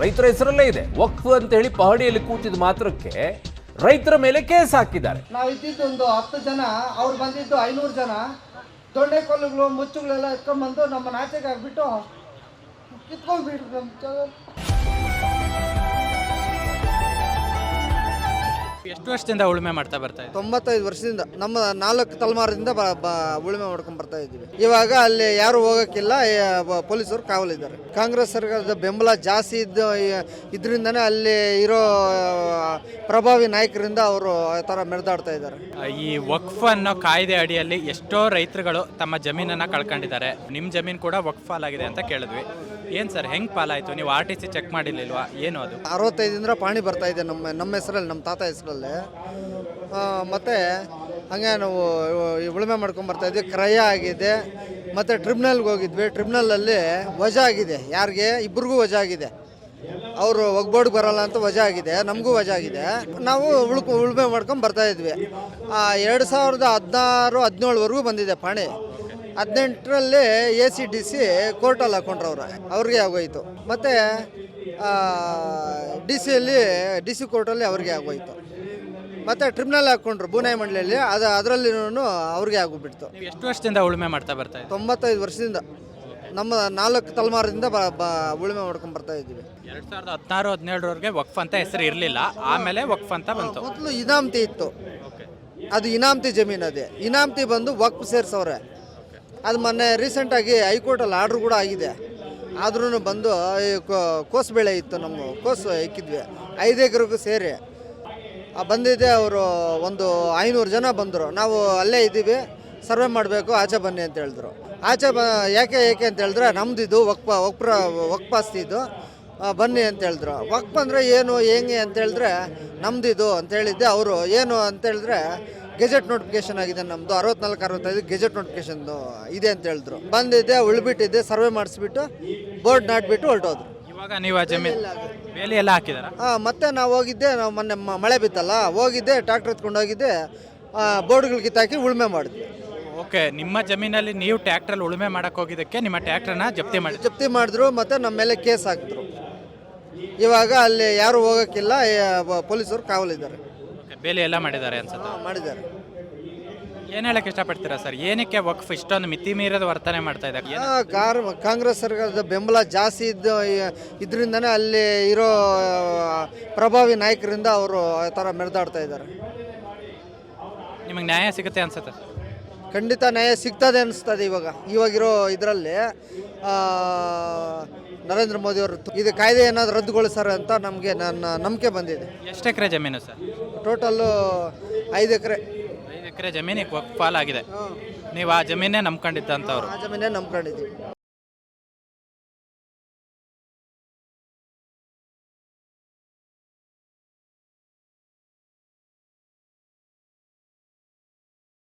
ರೈತರ ಹೆಸರಲ್ಲೇ ಇದೆ. ವಕ್ಫ್ ಅಂತ ಹೇಳಿ ಪಹಡಿಯಲ್ಲಿ ಕೂತಿದ ಮಾತ್ರಕ್ಕೆ ರೈತರ ಮೇಲೆ ಕೇಸ್ ಹಾಕಿದ್ದಾರೆ. ನಾವು ಇದ್ದಿದ್ದು ಒಂದು ಹತ್ತು ಜನ, ಅವ್ರು ಬಂದಿದ್ದು ಐನೂರು ಜನ. ದೊಡ್ಡ ಕೊಲ್ಲುಗಳು, ಮುಚ್ಚುಗಳೆಲ್ಲ ಎತ್ಕೊಂಡ್ಬಂದು ನಮ್ಮ ಆಚೆಗೆ ಹಾಕ್ಬಿಟ್ಟು ಕಿತ್ಕೊಂಡ್ಬಿಟ್ರು ಎಷ್ಟು ವರ್ಷದಿಂದ ಉಳುಮೆ ಮಾಡ್ತಾ ಬರ್ತಾ ಇದೆ ತೊಂಬತ್ತೈದು ವರ್ಷದಿಂದ ನಮ್ಮ ನಾಲ್ಕು ತಲೆಮಾರದಿಂದ ಬ ಬ- ಉಳುಮೆ ಮಾಡ್ಕೊಂಡ್ ಬರ್ತಾ ಇದ್ದೀವಿ. ಇವಾಗ ಅಲ್ಲಿ ಯಾರು ಹೋಗಕ್ಕಿಲ್ಲ ಬ- ಪೊಲೀಸರು ಕಾವಲಿದ್ದಾರೆ. ಕಾಂಗ್ರೆಸ್ ಸರ್ಕಾರದ ಬೆಂಬಲ ಜಾಸ್ತಿ ಇದ್ದ ಇದರಿಂದನೇ ಅಲ್ಲಿ ಇರೋ ಪ್ರಭಾವಿ ನಾಯಕರಿಂದ ಅವರು ಆ ಥರ ಮೆರೆದಾಡ್ತಾ ಇದ್ದಾರೆ. ಈ ವಕ್ಫ್ ಅನ್ನೋ ಕಾಯ್ದೆ ಅಡಿಯಲ್ಲಿ ಎಷ್ಟೋ ರೈತರುಗಳು ತಮ್ಮ ಜಮೀನನ್ನ ಕಳ್ಕೊಂಡಿದ್ದಾರೆ. ನಿಮ್ಮ ಜಮೀನು ಕೂಡ ವಕ್ಫ್ ಆಗಿದೆ ಅಂತ ಕೇಳಿದ್ವಿ. ಏನ್ ಸರ್ ಹೆಂಗೆ ಪಾಲಾಯಿತು? ನೀವು ಆರ್ ಟಿ ಸಿ ಚೆಕ್ ಮಾಡಿರ್ಲಿಲ್ವಾ? ಏನು ಅದು? ಅರವತ್ತೈದಿಂದ ಪಾಣಿ ಬರ್ತಾ ಇದೆ ನಮ್ಮ ನಮ್ಮ ಹೆಸರಲ್ಲಿ ನಮ್ಮ ತಾತ ಹೆಸರಲ್ಲಿ. ಮತ್ತು ಹಾಗೆ ನಾವು ಉಳುಮೆ ಮಾಡ್ಕೊಂಡು ಇದ್ವಿ. ಕ್ರಯ ಆಗಿದೆ. ಮತ್ತು ಟ್ರಿಬ್ಯುನಲ್ಗೆ ಹೋಗಿದ್ವಿ. ಟ್ರಿಬ್ಯುನಲಲ್ಲಿ ವಜಾ ಆಗಿದೆ. ಯಾರಿಗೆ? ಇಬ್ರಿಗೂ ವಜಾ ಆಗಿದೆ. ಅವರು ಒಗ್ಬೋರ್ಡ್ಗೆ ಬರಲ್ಲ ಅಂತ ವಜಾ ಆಗಿದೆ. ನಮಗೂ ವಜಾ ಆಗಿದೆ. ನಾವು ಉಳ್ಕೊ, ಉಳುಮೆ ಮಾಡ್ಕೊಂಡು ಬರ್ತಾ ಇದ್ವಿ. ಎರಡು ಸಾವಿರದ ಹದಿನಾರು, ಹದಿನೇಳುವರೆಗೂ ಬಂದಿದೆ ಪಾಣಿ. ಹದಿನೆಂಟರಲ್ಲಿ ಎ ಸಿ ಡಿ ಸಿ ಕೋರ್ಟಲ್ಲಿ ಅವರು ಅವ್ರಿಗೆ ಆಗೋಯ್ತು. ಮತ್ತು ಡಿ ಸಿಯಲ್ಲಿ ಡಿ ಸಿ ಕೋರ್ಟಲ್ಲಿ ಅವ್ರಿಗೆ ಆಗೋಯ್ತು. ಮತ್ತು ಟ್ರಿಬ್ಯುನಲ್ ಹಾಕ್ಕೊಂಡ್ರು ಬೂನಾಯಿ ಮಂಡಳಿಯಲ್ಲಿ ಅದು ಅದರಲ್ಲಿ ಅವ್ರಿಗೆ ಆಗೋಗ್ಬಿಡ್ತು. ನೀವು ಎಷ್ಟು ವರ್ಷದಿಂದ ಉಳುಮೆ ಮಾಡ್ತಾ ಬರ್ತಾ ತೊಂಬತ್ತೈದು ವರ್ಷದಿಂದ. ನಮ್ಮ ನಾಲ್ಕು ತಲೆಮಾರದಿಂದ ಬ ಬ ಉಳುಮೆ ಮಾಡ್ಕೊಂಡು ಬರ್ತಾ ಇದ್ದೀವಿ. ಎರಡು ಸಾವಿರದ ಹದಿನಾರು ಹದಿನೇಳರವರೆಗೆ ವಕ್ಫ್ ಅಂತ ಹೆಸರು ಇರಲಿಲ್ಲ. ಆಮೇಲೆ ವಕ್ಫ್ ಅಂತ ಬಂತು. ಮೊದಲು ಇನಾಮ್ತಿ ಇತ್ತು. ಅದು ಇನಾಮ್ತಿ ಜಮೀನು ಅದೇ. ಇನಾಮ್ತಿ ಬಂದು ವಕ್ಫ್ ಸೇರಿಸವ್ರೆ. ಅದು ಮೊನ್ನೆ ರೀಸೆಂಟಾಗಿ ಹೈಕೋರ್ಟಲ್ಲಿ ಆರ್ಡ್ರ್ ಕೂಡ ಆಗಿದೆ. ಆದ್ರೂ ಬಂದು ಈ ಕೋ- ಕೋಸು ಬೆಳೆ ಇತ್ತು ನಮ್ಮ ಕೋಸು ಇಕ್ಕಿದ್ವಿ ಐದು ಎಕರೆಗೂ ಸೇರಿ. ಬಂದಿದ್ದೆ ಅವರು ಒಂದು ಐನೂರು ಜನ ಬಂದರು. ನಾವು ಅಲ್ಲೇ ಇದ್ದೀವಿ, ಸರ್ವೆ ಮಾಡಬೇಕು, ಆಚೆ ಬನ್ನಿ ಅಂತ ಹೇಳಿದ್ರು. ಆಚೆ ಬ, ಯಾಕೆ ಏಕೆ ಅಂತ ಹೇಳಿದ್ರೆ ಇದು ವಕ್ಪ, ವಕ್ಪ್ರ, ವಕ್ಪಾಸ್ತಿ ಇದು. ಬನ್ನಿ ಅಂತ ಹೇಳಿದ್ರು. ವಕ್ಪ್ ಅಂದರೆ ಏನು, ಹೆಂಗೆ ಅಂತ ಹೇಳಿದ್ರೆ ಅಂತೇಳಿದ್ದೆ ಅಂತ ಹೇಳಿದ್ದೆ ಅವರು. ಏನು ಅಂತ ಹೇಳಿದ್ರೆ ಗೆಜೆಟ್ ನೋಟಿಫಿಕೇಶನ್ ಆಗಿದೆ ನಮ್ಮದು ಅರವತ್ನಾಲ್ಕು, ಅರವತ್ತೈದು ಗೆಜೆಟ್ ನೋಟಿಫಿಕೇಶನ್ದು ಇದೆ ಅಂತ ಹೇಳಿದ್ರು. ಬಂದಿದ್ದೆ, ಉಳ್ಬಿಟ್ಟಿದ್ದೆ, ಸರ್ವೆ ಮಾಡಿಸ್ಬಿಟ್ಟು, ಬೋರ್ಡ್ ನಾಟ್ಬಿಟ್ಟು ಹೊರಟೋದ್ರು. ಇವಾಗ ನೀವು ಆ ಜಮೀನು ಬೇಲಿ ಎಲ್ಲ ಹಾಕಿದಾರ? ಹಾಂ ಮತ್ತೆ ನಾವು ಹೋಗಿದ್ದೆ ನಾವು ಮೊನ್ನೆ ಮ- ಮಳೆ ಬಿತ್ತಲ್ಲ ಹೋಗಿದ್ದೆ ಟ್ರ್ಯಾಕ್ಟರ್ ಎತ್ಕೊಂಡು ಹೋಗಿದ್ದೆ ಬೋರ್ಡ್ಗಳು ಕಿತ್ತಾಕಿ ಉಳುಮೆ ಮಾಡಿದ್ವಿ. ಓಕೆ ನಿಮ್ಮ ಜಮೀನಲ್ಲಿ ನೀವು ಟ್ರ್ಯಾಕ್ಟ್ರಲ್ಲಿ ಉಳುಮೆ ಮಾಡಕ್ಕೆ ಹೋಗಿದ್ದಕ್ಕೆ ನಿಮ್ಮ ಟ್ರ್ಯಾಕ್ಟರ್ನ ಜಪ್ತಿ ಮಾಡಿ ಜಪ್ತಿ ಮಾಡಿದ್ರು ಮತ್ತೆ ನಮ್ಮ ಮೇಲೆ ಕೇಸ್ ಹಾಕಿದ್ರು. ಇವಾಗ ಅಲ್ಲಿ ಯಾರು ಹೋಗೋಕ್ಕಿಲ್ಲ ಪೊಲೀಸರು ಕಾವಲಿದ್ದಾರೆ. ಬೇಲಿ ಎಲ್ಲ ಮಾಡಿದ್ದಾರೆ ಅನ್ಸುತ್ತೆ. ಹಾಂ ಮಾಡಿದ್ದಾರೆ. ಏನು ಹೇಳಕ್ಕೆ ಇಷ್ಟಪಡ್ತೀರಾ ಸರ್? ಏನಕ್ಕೆ ವಕ್ಫ್ ಇಷ್ಟೊಂದು ಮಿತಿ ಮೀರದ ವರ್ತನೆ ಮಾಡ್ತಾ ಇದೆ ಏನು ಆ, ಕಾರ್ ಕಾಂಗ್ರೆಸ್ ಸರ್ಕಾರದ ಬೆಂಬಲ ಜಾಸ್ತಿ ಇದ್ದ ಇದರಿಂದನೇ ಅಲ್ಲಿ ಇರೋ ಪ್ರಭಾವಿ ನಾಯಕರಿಂದ ಅವರು ಆ ಥರ ಮೆರೆದಾಡ್ತಾ ಇದ್ದಾರೆ. ನಿಮಗೆ ನ್ಯಾಯ ಸಿಗುತ್ತೆ ಅನ್ಸುತ್ತೆ ಸರ್? ಖಂಡಿತ ನ್ಯಾಯ ಸಿಗ್ತದೆ ಅನಿಸ್ತದೆ ಇವಾಗ. ಇವಾಗಿರೋ ಇದರಲ್ಲಿ ನರೇಂದ್ರ ಮೋದಿ ಅವರು ಇದು ಕಾಯ್ದೆ ಏನಾದರೂ ರದ್ದುಗೊಳಿಸಾರ ಅಂತ ನಮಗೆ ನನ್ನ ನಂಬಿಕೆ ಬಂದಿದೆ. ಎಷ್ಟು ಎಕರೆ ಜಮೀನು ಸರ್? ಟೋಟಲ್ಲು ಐದು ಎಕರೆ. ಎಕರೆ ಜಮೀನಿಗೆ ವಕ್ಫ್ ಆಗಿದೆ ನೀವು ಆ ಜಮೀನೇ ನಂಬ್ಕೊಂಡಿದ್ದಂಥವ್ರು. ಆ ಜಮೀನೇ ನಂಬ್ಕೊಂಡಿದ್ದೀವಿ.